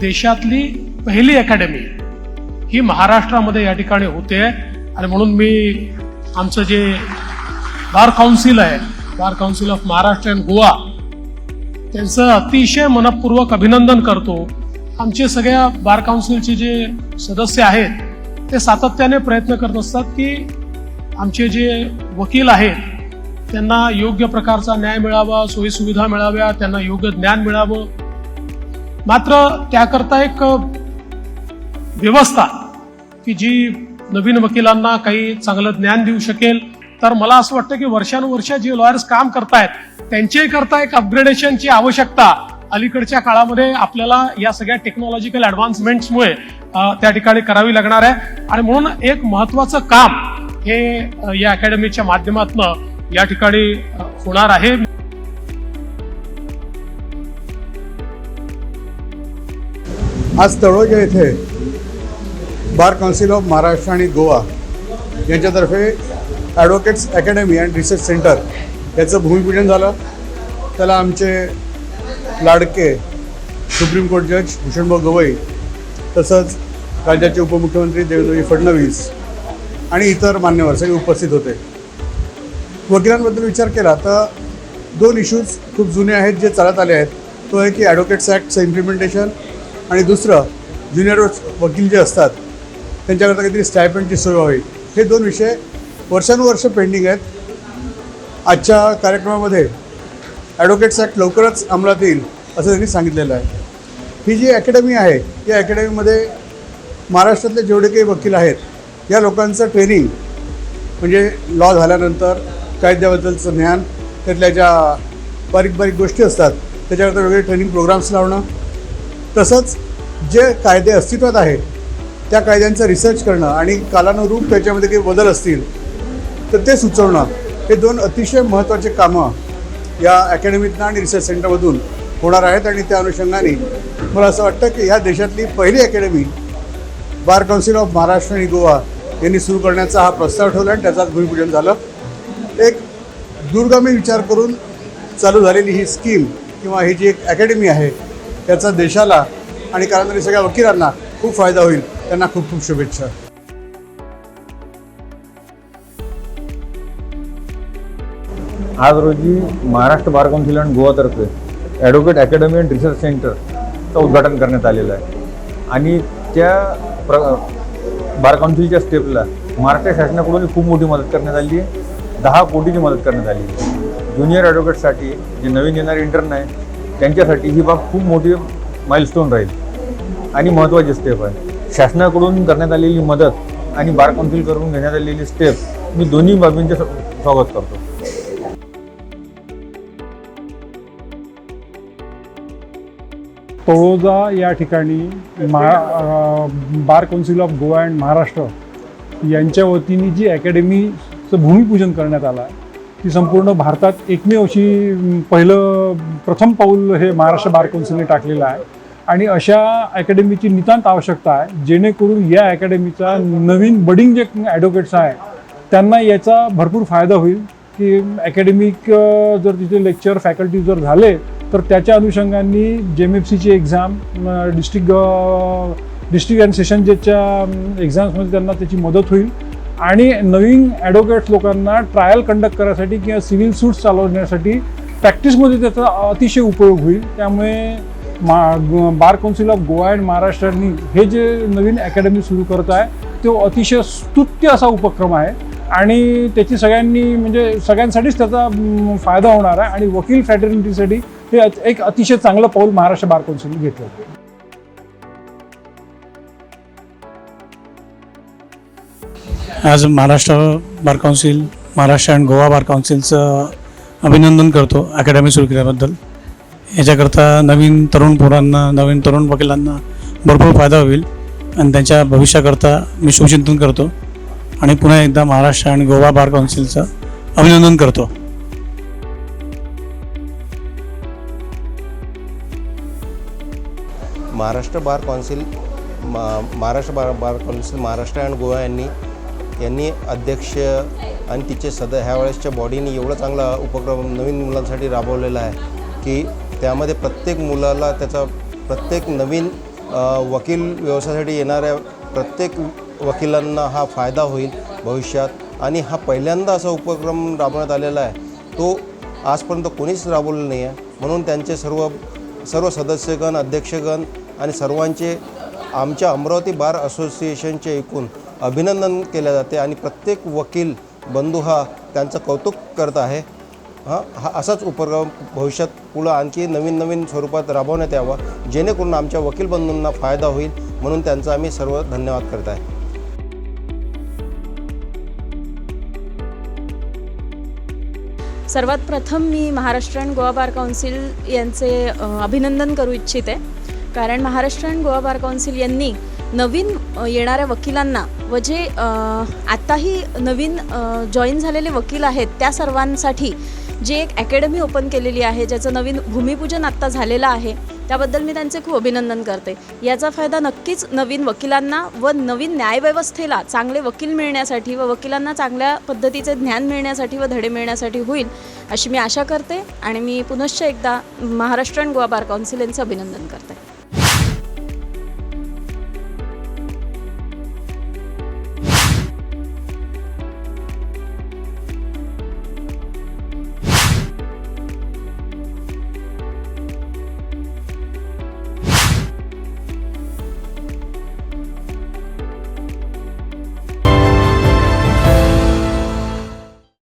देशातली पहिली अकॅडमी ही महाराष्ट्रामध्ये या ठिकाणी होते. आणि म्हणून मी आमचं जे बार काउन्सिल आहे bar council of Maharashtra and Goa त्यांचं अतिशय मनपूर्वक अभिनंदन करतो. आमचे सगळ्या बार काउन्सिलचे जे सदस्य आहेत ते सातत्याने प्रयत्न करत असतात की आमचे जे वकील आहेत त्यांना योग्य प्रकारचा न्याय मिळावा सोयीसुविधा मिळाव्या त्यांना योग्य ज्ञान मिळावं. मात्र त्याकरता एक व्यवस्था की जी नवीन वकिलांना काही चांगलं ज्ञान देऊ शकेल. तर मला असं वाटतं की वर्षानुवर्ष जे लॉयर्स काम करतायत त्यांच्याही करता एक अपग्रेडेशनची आवश्यकता अलीकडच्या काळामध्ये आपल्याला या सगळ्या टेक्नॉलॉजिकल ॲडव्हान्समेंट्समुळे त्या ठिकाणी करावी लागणार आहे. आणि म्हणून एक महत्वाचं काम हे या अकॅडमीच्या माध्यमातून या ठिकाणी होणार आहे. आज तळोजा येथे बार काउन्सिल ऑफ महाराष्ट्र आणि गोवा यांच्यातर्फे advocates academy and research centre याचं भूमिपूजन झालं. त्याला आमचे लाडके सुप्रीम कोर्ट जज भूषणभाऊ गवई तसंच राज्याचे उपमुख्यमंत्री देवेंद्रजी फडणवीस आणि इतर मान्यवर सगळे उपस्थित होते. वकिलांबद्दल विचार केला तर दोन इश्यूज खूप जुने आहेत जे चालत आले आहेत. तो आहे की ॲडव्होकेट्स ॲक्टचं इम्प्लिमेंटेशन आणि दुसरं ज्युनियर वकील जे असतात त्यांच्याकरता काहीतरी स्टायपेंडची सोय व्हावी. हे दोन विषय वर्षानुवर्ष पेंडिंग आहेत. आजच्या कार्यक्रमामध्ये ॲडव्होकेट्स ॲक्ट लवकरच अंमलात येईल असं त्यांनी सांगितलेलं आहे. ही जी अकॅडमी आहे या अकॅडमीमध्ये महाराष्ट्रातले जेवढे काही वकील आहेत या लोकांचं ट्रेनिंग म्हणजे लॉ झाल्यानंतर कायद्याबद्दलचं ज्ञान त्यातल्या ज्या बारीक बारीक गोष्टी असतात त्याच्याकरता वेगळे ट्रेनिंग प्रोग्राम्स लावणं तसंच जे कायदे अस्तित्वात आहेत त्या कायद्यांचा रिसर्च करणं आणि कालानुरूप त्याच्यामध्ये काही बदल असतील तर ते सुचवणं हे दोन अतिशय महत्त्वाचे कामं या अकॅडमीतनं आणि रिसर्च सेंटरमधून होणार आहेत आणि त्या अनुषंगाने मला असं वाटतं की ह्या देशातली पहिली academy bar council of Maharashtra आणि गोवा यांनी सुरू करण्याचा हा प्रस्ताव ठेवला आणि त्याचं आज भूमिपूजन झालं. एक दूरगामी विचार करून चालू झालेली ही स्कीम किंवा ही जी एक अकॅडमी आहे त्याचा देशाला आणि कारण सगळ्या वकिलांना खूप फायदा होईल. त्यांना खूप खूप शुभेच्छा. आज रोजी महाराष्ट्र बार काउन्सिल अँड गोवातर्फे ॲडव्होकेट अकॅडमी अँड रिसर्च सेंटरचं उद्घाटन करण्यात आलेलं आहे. आणि त्या प्र बार काउन्सिलच्या स्टेपला महाराष्ट्र शासनाकडून खूप मोठी मदत करण्यात आली आहे. दहा कोटीची मदत करण्यात आली आहे. ज्युनियर ॲडव्होकेटसाठी जे नवीन येणारे इंटर्न आहे त्यांच्यासाठी ही बाब खूप मोठी माइलस्टोन राहील. आणि महत्त्वाची स्टेप आहे. शासनाकडून करण्यात आलेली मदत आणि बार काउन्सिल करून घेण्यात आलेली स्टेप मी दोन्ही बाबींचे स्वागत करतो. तळोजा या ठिकाणी Maha bar council of Goa and Maharashtra यांच्या वतीने जी अकॅडमीचं भूमिपूजन करण्यात आलं आहे की संपूर्ण भारतात एकमेव अशी पहिलं प्रथम पाऊल हे महाराष्ट्र बार कौन्सिलने टाकलेलं आहे. आणि अशा अकॅडमीची नितांत आवश्यकता आहे जेणेकरून या अकॅडमीचा नवीन बडिंग जे ॲडव्होकेट्स आहे त्यांना याचा भरपूर फायदा होईल. की अकॅडमिक जर तिथे लेक्चर फॅकल्टी जर झाले तर त्याच्या अनुषंगाने जे एफ सीची exam district district and session जेच्या एक्झाम्समध्ये त्यांना त्याची मदत होईल. आणि नवीन ॲडव्होकेट्स लोकांना ट्रायल कंडक्ट करायसाठी किंवा सिव्हिल सूट्स चालवण्यासाठी प्रॅक्टिसमध्ये त्याचा अतिशय उपयोग होईल. त्यामुळे मा bar council of Goa and महाराष्ट्रांनी हे जे नवीन अकॅडमी सुरू करत आहे तो अतिशय स्तुत्य असा उपक्रम आहे. आणि त्याची सगळ्यांनी म्हणजे सगळ्यांसाठीच त्याचा फायदा होणार आहे. आणि वकील फॅटर्निटीसाठी हे एक अतिशय चांगलं पाऊल महाराष्ट्र बार काउन्सिलने घेतलं आज Maharashtra bar council Maharashtra and Goa bar काउन्सिलचं अभिनंदन करतो अकॅडमी सुरू केल्याबद्दल. याच्याकरता नवीन तरुण पोरांना नवीन तरुण वकिलांना भरपूर फायदा होईल आणि त्यांच्या भविष्याकरता मी शुभचिंतन करतो आणि पुन्हा एकदा महाराष्ट्र आणि गोवा बार काउन्सिलचं अभिनंदन करतो. Maharashtra bar council Maharashtra bar bar council Maharashtra and Goa यांनी यांनी अध्यक्ष आणि तिचे सद ह्या वेळेसच्या बॉडीने एवढा चांगला उपक्रम नवीन मुलांसाठी राबवलेला आहे की त्यामध्ये प्रत्येक मुलाला त्याचा प्रत्येक नवीन वकील व्यवसायासाठी येणाऱ्या प्रत्येक वकिलांना हा फायदा होईल भविष्यात. आणि हा पहिल्यांदा असा उपक्रम राबवण्यात आलेला आहे. तो आजपर्यंत कोणीच राबवलेला नाही आहे. म्हणून त्यांचे सर्व सर्व सदस्यगण अध्यक्षगण आणि सर्वांचे आमच्या अमरावती बार असोसिएशनचे एकूण अभिनंदन केले जाते आणि प्रत्येक वकील बंधू हा त्यांचं कौतुक करत आहे. हा हा असाच उपक्रम भविष्यात पुढं आणखी नवीन नवीन स्वरूपात राबवण्यात यावा. जेणेकरून आमच्या वकील बंधूंना फायदा होईल म्हणून त्यांचा आम्ही सर्व धन्यवाद करत आहे. सर्वात प्रथम मी Maharashtra and Goa bar council यांचे अभिनंदन करू इच्छिते. कारण Maharashtra and Goa bar council यांनी नवीन येणाऱ्या वकिलांना व जे आत्ताही नवीन जॉईन झालेले वकील आहेत त्या सर्वांसाठी जी एक अकॅडमी ओपन केलेली आहे ज्याचं नवीन भूमिपूजन आत्ता झालेलं आहे त्याबद्दल मी त्यांचे खूप अभिनंदन करते. याचा फायदा नक्कीच नवीन वकिलांना व नवीन न्यायव्यवस्थेला चांगले वकील मिळण्यासाठी व वकिलांना चांगल्या पद्धतीचे ज्ञान मिळण्यासाठी व धडे मिळण्यासाठी होईल अशी मी आशा करते आणि मी पुनश्च एकदा Maharashtra and Goa bar council यांचं अभिनंदन करते.